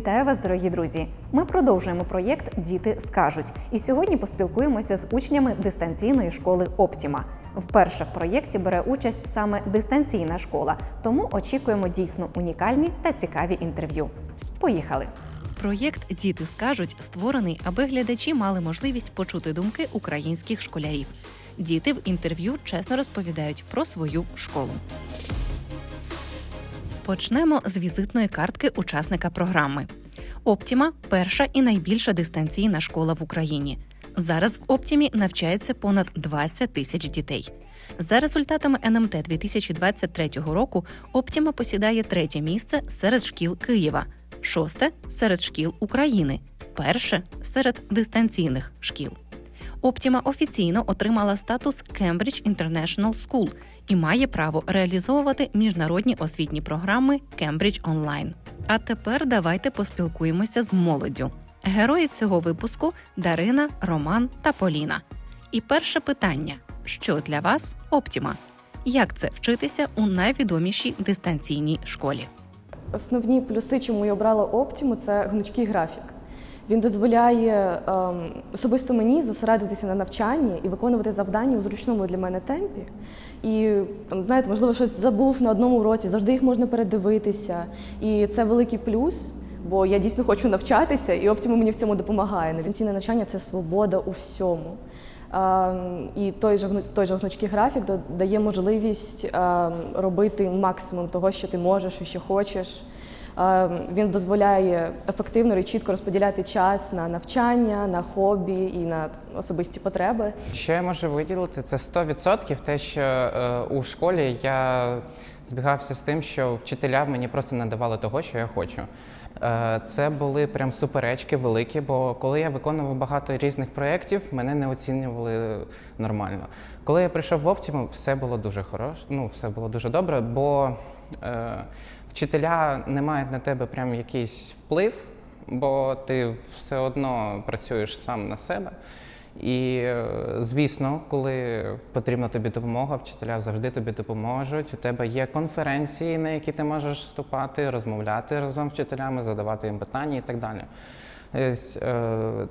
Вітаю вас, дорогі друзі! Ми продовжуємо проєкт Діти скажуть. І сьогодні поспілкуємося з учнями дистанційної школи Оптіма. Вперше в проєкті бере участь саме дистанційна школа, тому очікуємо дійсно унікальні та цікаві інтерв'ю. Поїхали! Проєкт Діти скажуть створений, аби глядачі мали можливість почути думки українських школярів. Діти в інтерв'ю чесно розповідають про свою школу. Почнемо з візитної картки учасника програми. Оптіма перша і найбільша дистанційна школа в Україні. Зараз в Оптімі навчається понад 20 тисяч дітей. За результатами НМТ 2023 року Оптіма посідає третє місце серед шкіл Києва, шосте серед шкіл України, перше серед дистанційних шкіл. Оптіма офіційно отримала статус Cambridge International School і має право реалізовувати міжнародні освітні програми Cambridge Online. А тепер давайте поспілкуємося з молоддю. Герої цього випуску Дарина, Роман та Поліна. І перше питання: що для вас Оптіма? Як це вчитися у найвідомішій дистанційній школі? Основні плюси, чому я обрала Optimu, це гнучкий графік. Він дозволяє ем, особисто мені зосередитися на навчанні і виконувати завдання у зручному для мене темпі. І там, знаєте, можливо, щось забув на одному уроці, завжди їх можна передивитися. І це великий плюс, бо я дійсно хочу навчатися, і Optimu мені в цьому допомагає. Дистанційне навчання це свобода у всьому. Ем, І той же той же гнучкий графік да- дає можливість ем, робити максимум того, що ти можеш і що хочеш. Ем, Він дозволяє ефективно і чітко розподіляти час на навчання, на хобі і на особисті потреби. Що я можу виділити, це 100% те, що е, у школі я збігався з тим, що вчителя мені просто не давали того, що я хочу. Е, це були прям суперечки великі, бо коли я виконував багато різних проєктів, мене не оцінювали нормально. Коли я прийшов в Оптіму, все було дуже хороше, ну все було дуже добре, бо е, вчителя не мають на тебе прям якийсь вплив, бо ти все одно працюєш сам на себе. І, е, звісно, коли потрібна тобі допомога, вчителя завжди тобі допоможуть. У тебе є конференції, на які ти можеш вступати, розмовляти разом з вчителями, задавати їм питання і так далі. Е,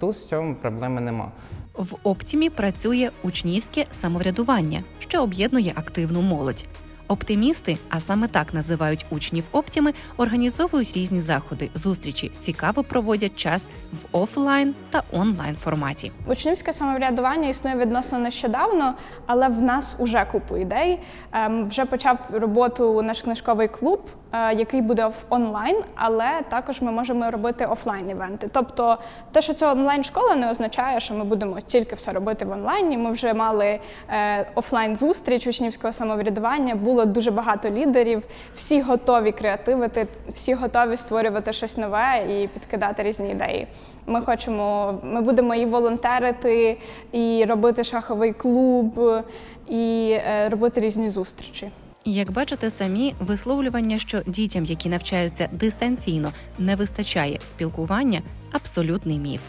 Тут з цьому проблеми нема. В Оптімі працює учнівське самоврядування, що об'єднує активну молодь. Оптимісти, а саме так називають учнів Оптіми, організовують різні заходи, зустрічі, цікаво проводять час в офлайн та онлайн форматі. Учнівське самоврядування існує відносно нещодавно, але в нас уже купу ідей. Ем, вже почав роботу наш книжковий клуб, який буде онлайн, але також ми можемо робити офлайн івенти. Тобто, те, що це онлайн школа, не означає, що ми будемо тільки все робити в онлайні. Ми вже мали е, офлайн зустріч учнівського самоврядування. Було дуже багато лідерів. Всі готові креативити, всі готові створювати щось нове і підкидати різні ідеї. Ми хочемо, ми будемо і волонтерити, і робити шаховий клуб, і е, робити різні зустрічі. Як бачите самі, висловлювання, що дітям, які навчаються дистанційно, не вистачає спілкування абсолютний міф.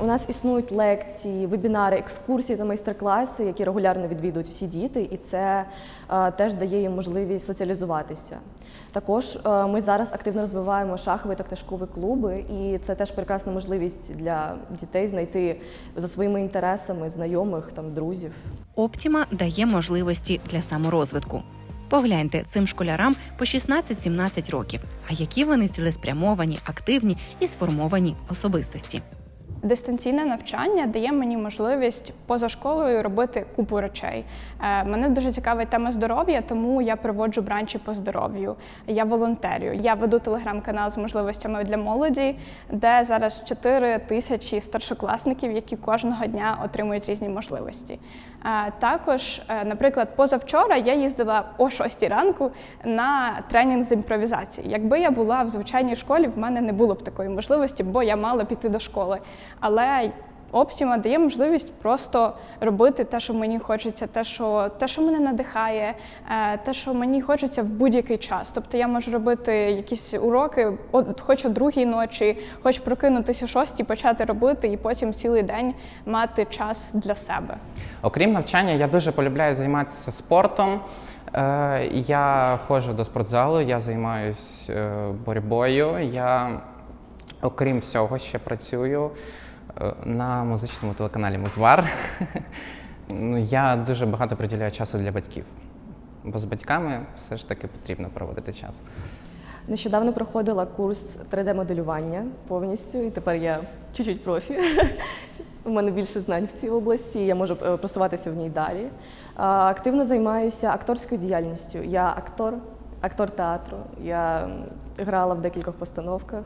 У нас існують лекції, вебінари, екскурсії та майстер-класи, які регулярно відвідують всі діти, і це е, теж дає їм можливість соціалізуватися. Також е, ми зараз активно розвиваємо шахові та книжкові клуби, і це теж прекрасна можливість для дітей знайти за своїми інтересами знайомих там друзів. Оптіма дає можливості для саморозвитку. Погляньте, цим школярам по 16-17 років. А які вони цілеспрямовані, активні і сформовані особистості. Дистанційне навчання дає мені можливість поза школою робити купу речей. Е, Мене дуже цікавить тема здоров'я, тому я проводжу бранчі по здоров'ю. Я волонтерю. Я веду телеграм-канал з можливостями для молоді, де зараз 4 тисячі старшокласників, які кожного дня отримують різні можливості. Е, Також, е, наприклад, позавчора я їздила о 6 ранку на тренінг з імпровізації. Якби я була в звичайній школі, в мене не було б такої можливості, бо я мала піти до школи. Але Оптіма дає можливість просто робити те, що мені хочеться, те, що те, що мене надихає, е, те, що мені хочеться в будь-який час. Тобто я можу робити якісь уроки, от хоч о другій ночі, хоч прокинутися о шостій, почати робити, і потім цілий день мати час для себе. Окрім навчання, я дуже полюбляю займатися спортом. Е, Я ходжу до спортзалу, я займаюся боротьбою. Я Окрім всього, ще працюю е, на музичному телеканалі Музвар. Ну, Я дуже багато приділяю часу для батьків, бо з батьками все ж таки потрібно проводити час. Нещодавно проходила курс 3D-моделювання повністю, і тепер я чуть-чуть профі. У мене більше знань в цій області, я можу е, просуватися в ній далі. Активно займаюся акторською діяльністю. Я актор, актор театру. Я грала в декількох постановках.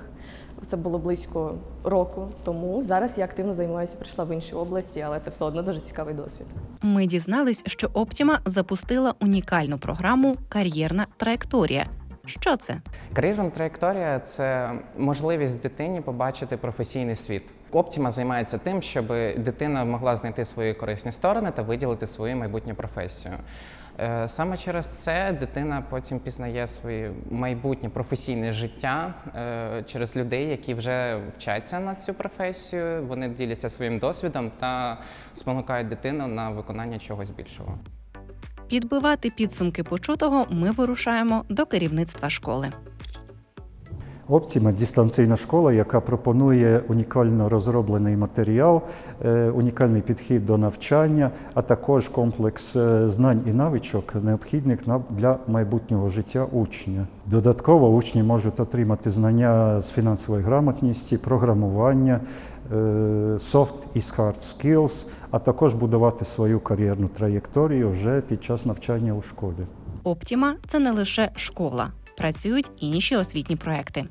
Це було близько року тому. Зараз я активно займаюся, прийшла в інші області, але це все одно дуже цікавий досвід. Ми дізнались, що Оптіма запустила унікальну програму Кар'єрна траєкторія. Що це? Кар'єрна траєкторія це можливість дитині побачити професійний світ. Оптіма займається тим, щоб дитина могла знайти свої корисні сторони та виділити свою майбутню професію. Е, Саме через це дитина потім пізнає своє майбутнє професійне життя е, через людей, які вже вчаться на цю професію. Вони діляться своїм досвідом та спонукають дитину на виконання чогось більшого. Підбивати підсумки почутого ми вирушаємо до керівництва школи. Оптіма дистанційна школа, яка пропонує унікально розроблений матеріал, е, унікальний підхід до навчання, а також комплекс е, знань і навичок, необхідних для майбутнього життя учня. Додатково учні можуть отримати знання з фінансової грамотності, програмування, soft і hard skills, а також будувати свою кар'єрну траєкторію вже під час навчання у школі. Оптіма це не лише школа, працюють інші освітні проекти.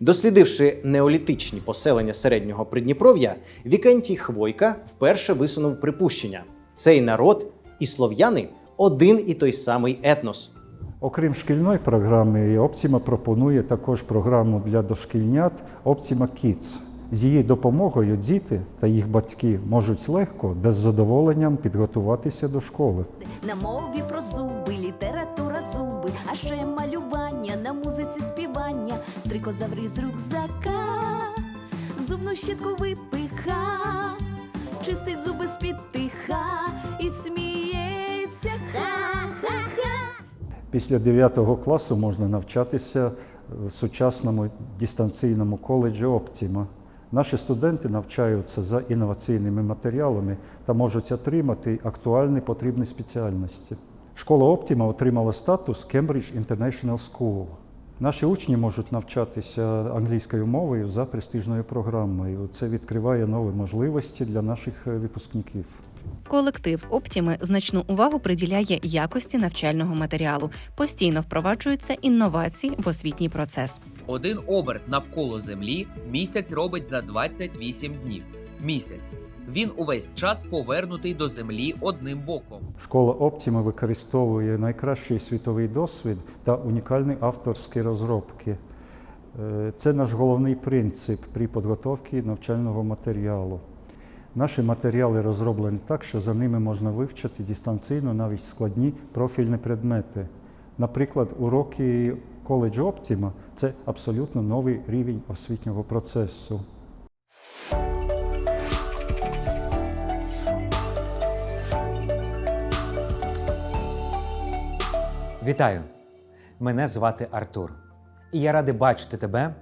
Дослідивши неолітичні поселення середнього Придніпров'я, Вікентій Хвойка вперше висунув припущення: цей народ і слов'яни один і той самий етнос. Окрім шкільної програми, Оптіма пропонує також програму для дошкільнят Optima Kids. З її допомогою діти та їх батьки можуть легко та з задоволенням підготуватися до школи. На мові про зуби, література зуби, а ще малювання, на музиці співання, стрикозаври з рюкзака, зубну щітку випиха, чистить зуби з-під тиха і сміється ха-ха-ха. Після 9 класу можна навчатися в сучасному дистанційному коледжі Оптіма. Наші студенти навчаються за інноваційними матеріалами та можуть отримати актуальні потрібні спеціальності. Школа Оптіма отримала статус Cambridge International School. Наші учні можуть навчатися англійською мовою за престижною програмою. Це відкриває нові можливості для наших е, випускників. Колектив Оптіми значну увагу приділяє якості навчального матеріалу. Постійно впроваджуються інновації в освітній процес. Один оберт навколо Землі місяць робить за 28 днів. Місяць. Він увесь час повернутий до Землі одним боком. Школа Оптіма використовує найкращий світовий досвід та унікальні авторські розробки. Е, Це наш головний принцип при підготовці навчального матеріалу. Наші матеріали розроблені так, що за ними можна вивчити дистанційно навіть складні профільні предмети. Наприклад, уроки коледжу Оптіма це абсолютно новий рівень освітнього процесу. Вітаю! Мене звати Артур, і я радий бачити тебе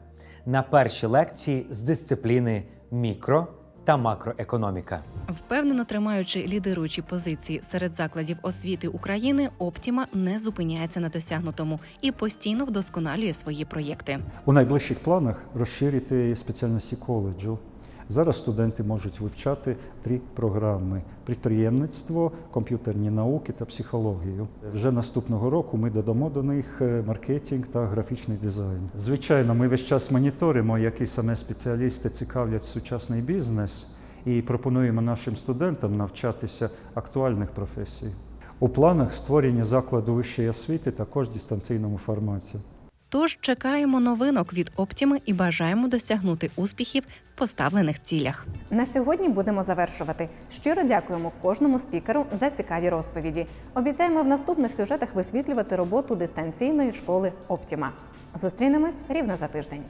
на першій лекції з дисципліни мікро та макроекономіка. Впевнено тримаючи лідируючі позиції серед закладів освіти України, Оптіма не зупиняється на досягнутому і постійно вдосконалює свої проєкти. У найближчих планах розширити спеціальності коледжу. Зараз студенти можуть вивчати три програми: підприємництво, комп'ютерні науки та психологію. Вже наступного року ми додамо до них е, маркетинг та графічний дизайн. Звичайно, ми весь час моніторимо, які саме спеціалісти цікавлять сучасний бізнес, і пропонуємо нашим студентам навчатися актуальних професій. У планах створення закладу вищої освіти також в дистанційному форматі. Тож чекаємо новинок від Оптіми і бажаємо досягнути успіхів в поставлених цілях. На сьогодні будемо завершувати. Щиро дякуємо кожному спікеру за цікаві розповіді. Обіцяємо в наступних сюжетах висвітлювати роботу дистанційної школи Оптіма. Зустрінемось рівно за тиждень.